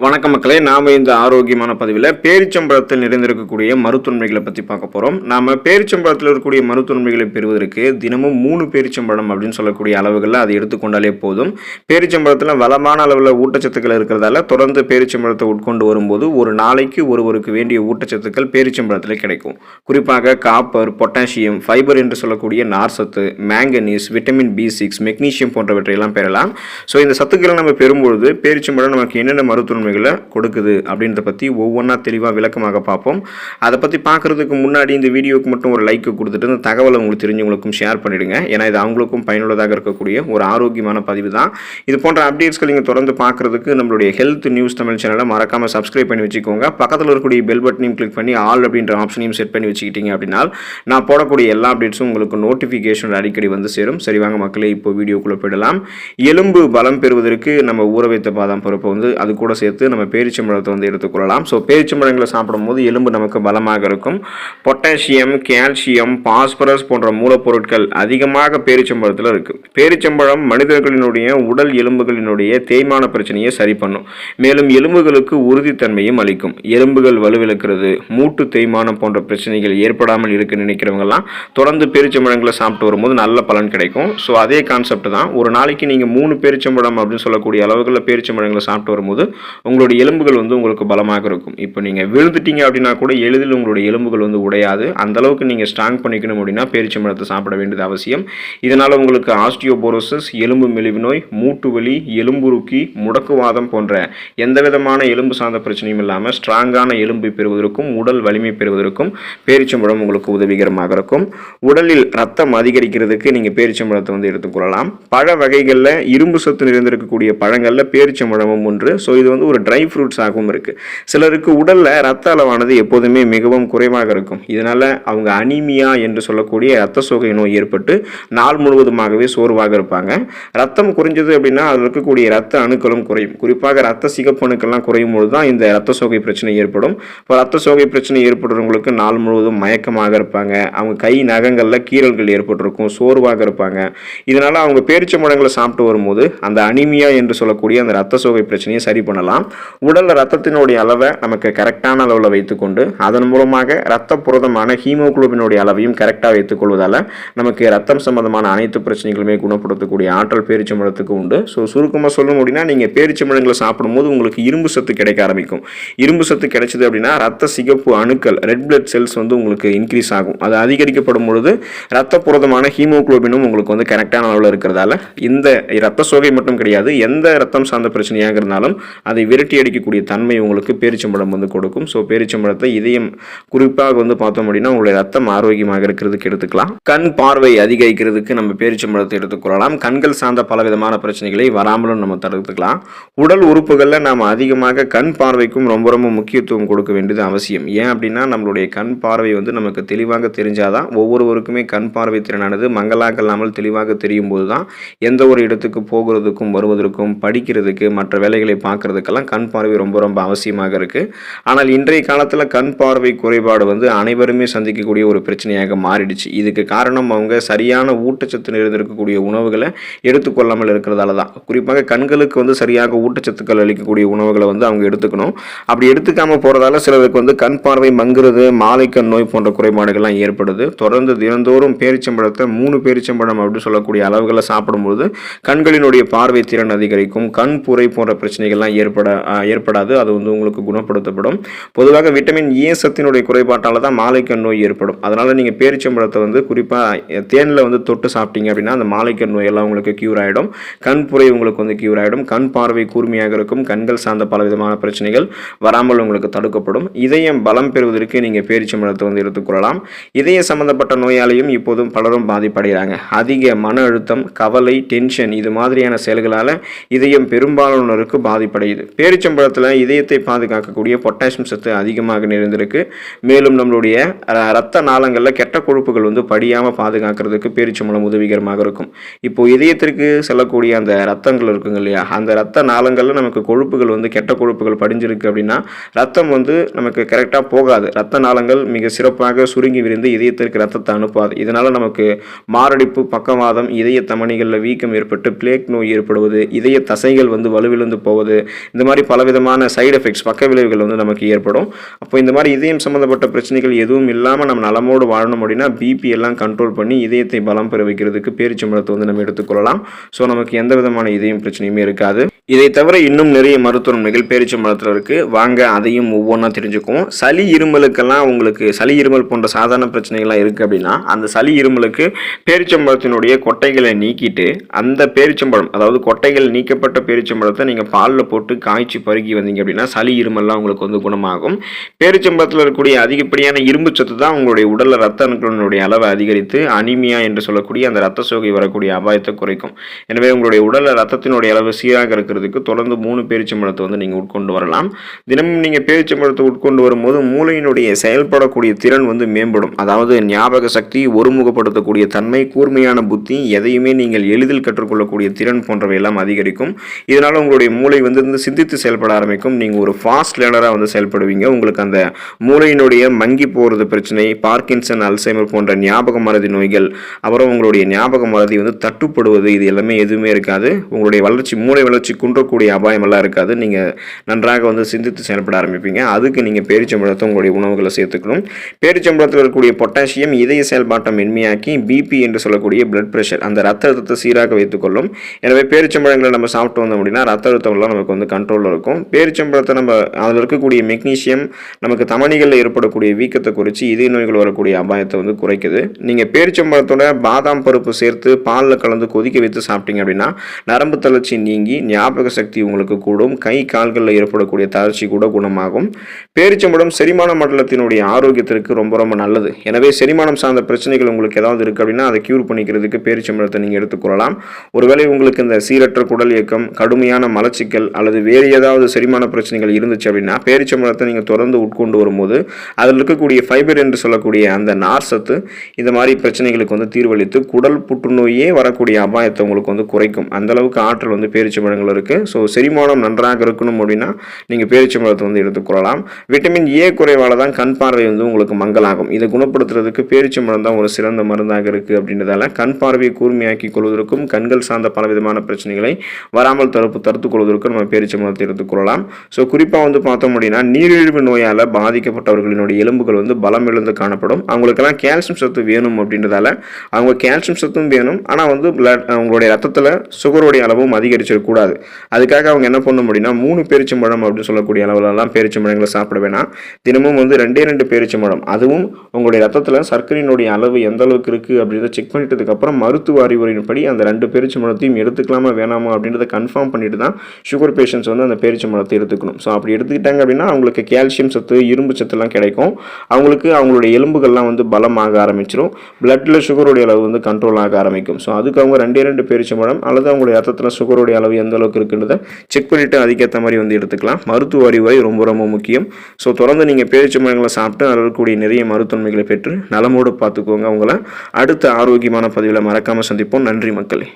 வணக்கம் மக்களே நாம் இந்த ஆரோக்கியமான பதிவில் பேரிச்சம்பழத்தில் நிறைந்திருக்கக்கூடிய மருத்துவன்மைகளை பற்றி பார்க்க போகிறோம் நாம் பேரிச்சம்பழத்தில் இருக்கக்கூடிய மருத்துவன்மைகளை பெறுவதற்கு தினமும் மூணு பேரிச்சம்பழம் அப்படின்னு சொல்லக்கூடிய அளவுகளில் அதை எடுத்துக்கொண்டாலே போதும். பேரிச்சம்பழத்தில் வளமான அளவில் ஊட்டச்சத்துக்கள் இருக்கிறதால தொடர்ந்து பேரிச்சம்பழத்தை உட்கொண்டு வரும்போது ஒரு நாளைக்கு ஒருவருக்கு வேண்டிய ஊட்டச்சத்துக்கள் பேரிச்சம்பழத்தில் கிடைக்கும். குறிப்பாக காப்பர் பொட்டாசியம் ஃபைபர் என்று சொல்லக்கூடிய நார்சத்து manganese vitamin B six magnesium போன்றவற்றையெல்லாம் பெறலாம். ஸோ இந்த சத்துக்களை நம்ம பெறும்பொழுது பேரிச்சம்பழம் நமக்கு என்னென்ன மருத்துவன்மைகளை கொடுக்குது அப்படின்றத பற்றி ஒவ்வொன்றா தெளிவாக விளக்கமாக பார்ப்போம். அதை பற்றி பார்க்குறதுக்கு முன்னாடி இந்த வீடியோவுக்கு மட்டும் ஒரு லைக் கொடுத்துட்டு இந்த தகவலை உங்களுக்கு தெரிஞ்சவங்களுக்கும் ஷேர் பண்ணிவிடுங்க ஏன்னா இது அவங்களுக்கும் பயனுள்ளதாக இருக்கக்கூடிய ஒரு ஆரோக்கியமான பதிவு தான். இது போன்ற அப்டேட்ஸ்கள் நீங்கள் தொடர்ந்து பார்க்குறதுக்கு நம்மளுடைய ஹெல்த் நியூஸ் தமிழ் சேனலை மறக்காமல் சப்ஸ்கிரைப் பண்ணி வச்சுக்கோங்க. பக்கத்தில் இருக்கக்கூடிய பெல் பட்டனையும் கிளிக் பண்ணி ஆல் அப்படின்ற ஆப்ஷனையும் செட் பண்ணி வச்சுக்கிட்டீங்க அப்படின்னா நான் போடக்கூடிய எல்லா அப்டேட்ஸும் உங்களுக்கு நோட்டிஃபிகேஷன் அடிக்கடி வந்து சேரும். சரி வாங்க மக்களே இப்போ வீடியோக்குள்ளே போயிடலாம். எலும்பு பலம் பெறுவதற்கு நம்ம ஊற வைத்த பாதாம் பருப்பை வந்து அது கூட சேர்த்து நம்ம பேரிச்சம்பழத்தை வந்து எடுத்துக்கொள்ளலாம் ஸோ பேரிச்சம்பழங்களை சாப்பிடும்போது எலும்பு நமக்கு பலமாக இருக்கும். பொட்டாசியம் கால்சியம் பாஸ்பரஸ் போன்ற மூலப்பொருட்கள் அதிகமாக பேரிச்சம்பழத்தில் இருக்குது பேரிச்சம்பழம் மனிதர்களினுடைய உடல் எலும்புகளினுடைய தேய்மான பிரச்சனையை சரி பண்ணும். மேலும் எலும்புகளுக்கு உறுதித்தன்மையும் அளிக்கும். எலும்புகள் வலுவிழக்கிறது மூட்டு தேய்மானம் போன்ற பிரச்சனைகள் ஏற்படாமல் இருக்க நினைக்கிறவங்கலாம் தொடர்ந்து பேரிச்சம்பழங்களை சாப்பிட்டு வரும்போது நல்ல பலன் கிடைக்கும். ஸோ அதே கான்செப்ட் தான். ஒரு நாளைக்கு நீங்கள் மூணு பேரிச்சம்பழம் அப்படின்னு சொல்லக்கூடிய அளவுகளில் பேரிச்சம்பழங்களை சாப்பிட்டு வரும்போது உங்களுடைய எலும்புகள் வந்து உங்களுக்கு பலமாக இருக்கும். இப்போ நீங்கள் விழுந்துட்டீங்க அப்படின்னா கூட எளிதில் உங்களுடைய எலும்புகள் வந்து உடையாது. அந்தளவுக்கு நீங்கள் ஸ்ட்ராங் பண்ணிக்கணும் அப்படின்னா பேரிச்சம்பழத்தை சாப்பிட வேண்டியது அவசியம். இதனால் உங்களுக்கு ஆஸ்டியோபோரோசிஸ் எலும்பு மெலிவு நோய் மூட்டு வலி எலும்புருக்கி முடக்குவாதம் போன்ற எந்த விதமான எலும்பு சார்ந்த பிரச்சனையும் இல்லாமல் ஸ்ட்ராங்கான எலும்பு பெறுவதற்கும் உடல் வலிமை பெறுவதற்கும் பேரிச்சம்பழம் உங்களுக்கு உதவிகரமாக இருக்கும். உடலில் ரத்தம் அதிகரிக்கிறதுக்கு நீங்கள் பேரிச்சம்பழத்தை வந்து எடுத்துக்கொள்ளலாம் பழ வகைகளில் இரும்பு சத்து நிறைந்திருக்கக்கூடிய பழங்களில் பேரிச்சம்பழமும் ஒன்று. ஸோ இது வந்து ஒரு ட்ரை ஃப்ரூட்ஸாகவும் இருக்குது சிலருக்கு உடலில் ரத்த அளவானது எப்போதுமே மிகவும் குறைவாக இருக்கும். இதனால் அவங்க அனிமியா என்று சொல்லக்கூடிய ரத்த சோகை நோய் ஏற்பட்டு நாள் முழுவதுமாகவே சோர்வாக இருப்பாங்க. ரத்தம் குறைஞ்சது அப்படின்னா அதில் இருக்கக்கூடிய ரத்த அணுக்களும் குறையும். குறிப்பாக ரத்த சிகப்பு அணுக்கள்லாம் குறையும் பொழுது தான் இந்த ரத்த சோகை பிரச்சனை ஏற்படும். இப்போ ரத்த சோகை பிரச்சனை ஏற்படுறவங்களுக்கு நாள் முழுவதும் மயக்கமாக இருப்பாங்க. அவங்க கை நகங்களில் கீறல்கள் ஏற்பட்டிருக்கும் சோர்வாக இருப்பாங்க. இதனால் அவங்க பேரிச்சம்பழங்களை சாப்பிட்டு வரும்போது அந்த அனிமியா என்று சொல்லக்கூடிய அந்த ரத்த சோகை பிரச்சனையை சரி பண்ணலாம். உடலில் ரத்தத்தினுடைய அளவை நமக்கு கரெக்டான அளவில் வைத்துக்கொண்டு அதன் மூலமாக ரத்த புரதமான ஹீமோகுளோபினுடைய அளவையும் கரெக்டாக வைத்துக்கொள்வதால் நமக்கு ரத்தம் சம்பந்தமான அனைத்து பிரச்சனைகளுமே குணப்படுத்தக்கூடிய ஆற்றல் பேரிச்சம்பழத்துக்கு உண்டு. ஸோ சுருக்கமாக சொல்லணும் அப்படின்னா நீங்கள் பேரிச்சம்பழங்களை சாப்பிடும்போது உங்களுக்கு இரும்பு சத்து கிடைக்க ஆரம்பிக்கும். இரும்பு சத்து கிடைச்சது அப்படின்னா ரத்த சிகப்பு அணுக்கள் ரெட் பிளட் செல்ஸ் வந்து உங்களுக்கு இன்க்ரீஸ் ஆகும். அது அதிகரிக்கப்படும் பொழுது ரத்த புரதமான ஹீமோகுளோபினும் உங்களுக்கு வந்து கரெக்டான அளவில் இருக்கிறதால இந்த ரத்த சோகை மட்டும் கிடையாது எந்த ரத்தம் சார்ந்த பிரச்சனையாக இருந்தாலும் அதை விரட்டி அடிக்கக்கூடிய தன்மை உங்களுக்கு பேரிச்சம்பழம் வந்து கொடுக்கும். ஸோ பேரிச்சம்பழத்தை இதயம் குறிப்பாக வந்து பார்த்தோம் அப்படின்னா உங்களுடைய ரத்தம் ஆரோக்கியமாக இருக்கிறதுக்கு எடுத்துக்கலாம். கண் பார்வை அதிகரிக்கிறதுக்கு நம்ம பேரிச்சம்பழத்தை எடுத்துக்கொள்ளலாம் கண்கள் சார்ந்த பல விதமான பிரச்சனைகளை வராமலும் நம்ம தடுத்துக்கலாம். உடல் உறுப்புகளில் நாம் அதிகமாக கண் பார்வைக்கும் ரொம்ப ரொம்ப முக்கியத்துவம் கொடுக்க வேண்டியது அவசியம். ஏன் அப்படின்னா நம்மளுடைய கண் பார்வை வந்து நமக்கு தெளிவாக தெரிஞ்சாதான் ஒவ்வொருவருக்குமே கண் பார்வை திறனானது மங்களாக இல்லாமல் தெளிவாக தெரியும் போது தான் எந்த ஒரு இடத்துக்கு போகிறதுக்கும் வருவதற்கும் படிக்கிறதுக்கு மற்ற வேலைகளை பார்க்கறதுக்கெல்லாம் கண் பார்வை ரொம்ப ரொம்ப அவசியமாக இருக்குது ஆனால் இன்றைய காலத்தில் கண் பார்வை குறைபாடு வந்து அனைவருமே சந்திக்கக்கூடிய ஒரு பிரச்சனையாக மாறிடுச்சு. இதுக்கு காரணம் அவங்க சரியான ஊட்டச்சத்து நிறைந்திருக்கக்கூடிய உணவுகளை எடுத்துக்கொள்ளாமல் இருக்கிறதால தான். குறிப்பாக கண்களுக்கு வந்து சரியாக ஊட்டச்சத்துக்கள் அளிக்கக்கூடிய உணவுகளை வந்து அவங்க எடுத்துக்கணும். அப்படி எடுத்துக்காமல் போகிறதால சிலருக்கு வந்து கண் பார்வை மங்குறது மாலைக்கண் நோய் போன்ற குறைபாடுகள்லாம் ஏற்படுது. தொடர்ந்து தினந்தோறும் பேரிச்சம்பழத்தை மூணு பேரிச்சம்பழம் அப்படின்னு சொல்லக்கூடிய அளவுகளை சாப்பிடும்போது கண்களினுடைய பார்வை திறன் அதிகரிக்கும். கண் புரை போன்ற பிரச்சனைகள்லாம் ஏற்படும் ஏற்பட ஏற்படாது. அது வந்து உங்களுக்கு குணப்படுத்தப்படும். பொதுவாக விட்டமின் ஏ சத்தினுடைய குறைபாட்டால் தான் மாலைக்கண் நோய் ஏற்படும். அதனால் நீங்கள் பேரிச்சம்பழத்தை வந்து குறிப்பாக தேனில் வந்து தொட்டு சாப்பிட்டீங்க அப்படின்னா அந்த மாலைக்கண் நோய் எல்லாம் உங்களுக்கு க்யூர் ஆகிடும் கண் புரை உங்களுக்கு வந்து க்யூர் ஆகிடும் கண் பார்வை கூர்மையாக இருக்கும். கண்கள் சார்ந்த பல விதமான பிரச்சனைகள் வராமல் உங்களுக்கு தடுக்கப்படும். இதயம் பலம் பெறுவதற்கு நீங்கள் பேரிச்சம்பழத்தை வந்து எடுத்துக்கொள்ளலாம் இதய சம்பந்தப்பட்ட நோயாலையும் இப்போதும் பலரும் பாதிப்படைகிறாங்க. அதிக மன அழுத்தம் கவலை டென்ஷன் இது மாதிரியான செயல்களால் இதயம் பெரும்பாலானோருக்கு பாதிப்படையுது. பேரிச்சம்பழத்தில் இதயத்தை பாதுகாக்கக்கூடிய பொட்டாசியம் சத்து அதிகமாக நிறைந்திருக்கு. மேலும் நம்மளுடைய ரத்த நாளங்களில் கெட்ட கொழுப்புகள் வந்து படியாமல் பாதுகாக்கிறதுக்கு பேரிச்சம்பழம் உதவிகரமாக இருக்கும். இப்போது இதயத்திற்கு செல்லக்கூடிய அந்த ரத்தங்கள் இருக்குங்க இல்லையா? அந்த ரத்த நாளங்களில் நமக்கு கொழுப்புகள் வந்து கெட்ட கொழுப்புகள் படிஞ்சிருக்கு அப்படின்னா ரத்தம் வந்து நமக்கு கரெக்டாக போகாது. ரத்த நாளங்கள் மிக சிறப்பாக சுருங்கி விரிந்து இதயத்திற்கு ரத்தத்தை அனுப்பாது. இதனால் நமக்கு மாரடைப்பு பக்கவாதம் இதய தமணிகளில் வீக்கம் ஏற்பட்டு பிளேக் நோய் ஏற்படுவது இதய தசைகள் வந்து வலுவிழந்து போவது இந்த மாதிரி பலவிதமான சைடு எஃபெக்ட்ஸ் பக்க விளைவுகள் வந்து நமக்கு ஏற்படும். அப்போ இந்த மாதிரி இதயம் சம்மந்தப்பட்ட பிரச்சனைகள் எதுவும் இல்லாமல் நம்ம நலமோடு வாழணும் அப்படின்னா பிபி எல்லாம் கண்ட்ரோல் பண்ணி இதயத்தை பலம் பெற வைக்கிறதுக்கு பேரிச்சம்பழத்தை வந்து நம்ம எடுத்துக்கொள்ளலாம். ஸோ நமக்கு எந்த விதமான இதயம் பிரச்சனையுமே இருக்காது. இதை தவிர இன்னும் நிறைய மருத்துவமனைகள் மரத்தில் இருக்குது வாங்க அதையும் ஒவ்வொன்றா தெரிஞ்சுக்குவோம். சளி இருமலுக்கெல்லாம் உங்களுக்கு சளி இருமல் போன்ற சாதாரண பிரச்சனைகள்லாம் இருக்குது அப்படின்னா அந்த சளி இருமலுக்கு பேரிச்சம்பழத்தினுடைய கொட்டைகளை நீக்கிட்டு அந்த பேரிச்சம்பழம் அதாவது கொட்டைகள் நீக்கப்பட்ட பேரிச்சம்பழத்தை நீங்கள் பாலில் போட்டு காய்ச்சி பருகி வந்தீங்க அப்படின்னா சளி இருமல்லாம் உங்களுக்கு வந்து குணமாகும். பேரிச்சம்பழத்தில் இருக்கக்கூடிய அதிகப்படியான இரும்பு சத்து தான் உங்களுடைய உடலில் ரத்த அணுக்களினுடைய அளவை அதிகரித்து அனிமியா என்று சொல்லக்கூடிய அந்த ரத்த சோகை வரக்கூடிய அபாயத்தை குறைக்கும். எனவே உங்களுடைய உடலில் ரத்தத்தினுடைய அளவு சீராக இருக்கிறதுக்கு தொடர்ந்து மூணு பேரிச்சம்பழத்தை வந்து நீங்கள் உட்கொண்டு வரலாம். தினமும் நீங்கள் பேரிச்சம்பழத்தை உட்கொண்டு வரும்போது மூளையினுடைய செயல்படக்கூடிய திறன் வந்து மேம்படும். அதாவது ஞாபக சக்தி ஒருமுகப்படுத்தக்கூடிய தன்மை கூர்மையான புத்தி எதையுமே நீங்கள் எளிதில் கற்றுக்கொள்ளக்கூடிய திறன் போன்றவை எல்லாம் அதிகரிக்கும். இதனால் உங்களுடைய மூளை வந்து சிந்தித்து செயல்பட ஆரம்பிக்கும். நீங்கள் ஒரு ஃபாஸ்ட் லேர்னராக வந்து செயல்படுவீங்க. உங்களுக்கு அந்த மூளையினுடைய மங்கி போகிறது பிரச்சனை பார்க்கின்சன் அல்சைமர் போன்ற ஞாபக மறதி நோய்கள் அப்புறம் உங்களுடைய ஞாபக மறதி வந்து தட்டுப்படுவது இது எல்லாமே எதுவுமே இருக்காது. உங்களுடைய வளர்ச்சி மூளை வளர்ச்சி குன்றக்கூடிய அபாயமெல்லாம் இருக்காது. நீங்கள் நன்றாக வந்து சிந்தித்து செயல்பட ஆரம்பிப்பீங்க. அதுக்கு நீங்கள் பேரிச்சம்பழத்தை உங்களுடைய உணவுகளை சேர்த்துக்கணும். பேரிச்சம்பழத்தில் இருக்கக்கூடிய பொட்டாசியம் இதய செயல்பாட்டை மென்மையாக்கி பிபி என்று சொல்லக்கூடிய பிளட் ப்ரெஷர் அந்த ரத்த அழுத்தத்தை சீராக வைத்துக்கொள்ளும். எனவே பேரிச்சம்பழங்களை நம்ம சாப்பிட்டு வந்தோம் அப்படின்னா ரத்த அழுத்தம்லாம் நமக்கு வந்து கண்ட்ரோலில் இருக்கும். பேரிச்சம்பழத்தை நம்ம அதில் இருக்கக்கூடிய மெக்னீஷியம் நமக்கு தமணிகளில் ஏற்படக்கூடிய வீக்கத்தை குறித்து இதய நோய்கள் வரக்கூடிய அபாயத்தை வந்து குறைக்குது. நீங்கள் பேரிச்சம்பழத்தோட பாதாம் பருப்பு சேர்த்து பாலில் கலந்து கொதிக்க வைத்து சாப்பிட்டீங்க அப்படின்னா நரம்பு தளர்ச்சி நீங்கி ஞாபகம் ஞாபக சக்தி உங்களுக்கு கூடும். கை கால்களில் ஏற்படக்கூடிய தளர்ச்சி கூட குணமாகும். பேரிச்சம்பழம் செரிமான மண்டலத்தினுடைய ஆரோக்கியத்திற்கு ரொம்ப ரொம்ப நல்லது. எனவே செரிமானம் சார்ந்த பிரச்சனைகள் உங்களுக்கு ஏதாவது இருக்குது அப்படின்னா அதை க்யூர் பண்ணிக்கிறதுக்கு பேரிச்சம்பழத்தை நீங்கள் எடுத்துக்கொள்ளலாம் ஒருவேளை உங்களுக்கு இந்த சீரற்ற குடல் இயக்கம் கடுமையான மலச்சிக்கல் அல்லது வேறு ஏதாவது செரிமான பிரச்சனைகள் இருந்துச்சு அப்படின்னா பேரிச்சம்பழத்தை நீங்கள் தொடர்ந்து உட்கொண்டு வரும்போது அதில் இருக்கக்கூடிய ஃபைபர் என்று சொல்லக்கூடிய அந்த நார் சத்து இந்த மாதிரி பிரச்சனைகளுக்கு வந்து தீர்வளித்து குடல் புற்றுநோயே வரக்கூடிய அபாயத்தை உங்களுக்கு வந்து குறைக்கும். அந்தளவுக்கு ஆற்றல் வந்து பேரிச்சம்பழங்கள் இருக்குது ஸோ செரிமானம் நன்றாக இருக்கணும் அப்படின்னா நீங்கள் பேரிச்சம்பழத்தை வந்து எடுத்துக்கொள்ளலாம் விட்டமின் ஏ குறைவால் தான் கண் பார்வை வந்து உங்களுக்கு மங்கலாகும். இதை குணப்படுத்துறதுக்கு பேரிச்சம்பழம் தான் ஒரு சிறந்த மருந்தாக இருக்குது அப்படின்றதால கண் பார்வையை கூர்மையாக்கி கொள்வதற்கும் கண்கள் சார்ந்த பல விதமான பிரச்சனைகளை வராமல் தடுப்பு தடுத்துக் கொள்வதற்கும் நம்ம பேரிச்சம்பழத்தை எடுத்துக்கொள்ளலாம் ஸோ குறிப்பாக வந்து பார்த்தோம் அப்படின்னா நீரிழிவு நோயால் பாதிக்கப்பட்டவர்களினுடைய எலும்புகள் வந்து பலம் இழந்து காணப்படும். அவங்களுக்கெல்லாம் கால்சியம் சத்து வேணும் அப்படின்றதால அவங்க கால்சியம் சத்தும் வேணும். ஆனால் வந்து blood அவங்களுடைய ரத்தத்தில் சுகருடைய அளவும் அதிகரிச்சிடக்கூடாது அதுக்காக அவங்க என்ன பண்ண முடியும்னா மூணு பேரிச்சம்பழம் அப்படின்னு சொல்லக்கூடிய அளவுலலாம் பேரிச்சம்பழங்களை சாப்பிட வேணாம். தினமும் வந்து ரெண்டே ரெண்டு பேரிச்சம்பழம். அதுவும் உங்களுடைய ரத்தத்தில் சர்க்கரையினுடைய அளவு எந்த அளவுக்கு இருக்குது அப்படின்றத செக் பண்ணிட்டதுக்கப்புறம் மருத்துவ அறிவுரையின்படி அந்த ரெண்டு பேரிச்சம்பழத்தையும் எடுத்துக்கலாமா வேணாமா அப்படின்றத கன்ஃபார்ம் பண்ணிட்டு தான் சுகர் பேஷண்ட்ஸ் வந்து அந்த பேரிச்சம்பழத்தை எடுத்துக்கணும். ஸோ அப்படி எடுத்துக்கிட்டாங்க அப்படின்னா அவங்களுக்கு கால்சியம் சத்து இரும்பு சத்துலாம் கிடைக்கும். அவங்களுக்கு அவங்களுடைய எலும்புகள்லாம் வந்து பலமாக ஆரம்பிச்சிடும் பிளட்டில் சுகருடைய அளவு வந்து கண்ட்ரோல் ஆக ஆரம்பிக்கும். ஸோ அதுக்கு அவங்க ரெண்டே ரெண்டு பேரிச்சம்பழம் அல்லது அவங்களுடைய ரத்தத்தில் சுகருடைய அளவு எந்த அளவுக்கு இருக்குன்றதை செக் பண்ணிவிட்டு அதுக்கேற்ற மாதிரி வந்து எடுத்துக்கலாம். மருத்துவ அறிவுரை ரொம்ப ரொம்ப முக்கியம். ஸோ தொடர்ந்து நீங்கள் பேரிச்சம்பழங்களை சாப்பிட்டு அதில் இருக்கக்கூடிய நிறைய மருத்துவமைகளை பெற்று நலமோடு பார்த்துக்கோங்க. உங்களை அடுத்த ஆரோக்கியமான பதிவில் மறக்காமல் சந்திப்போம். நன்றி மக்களே.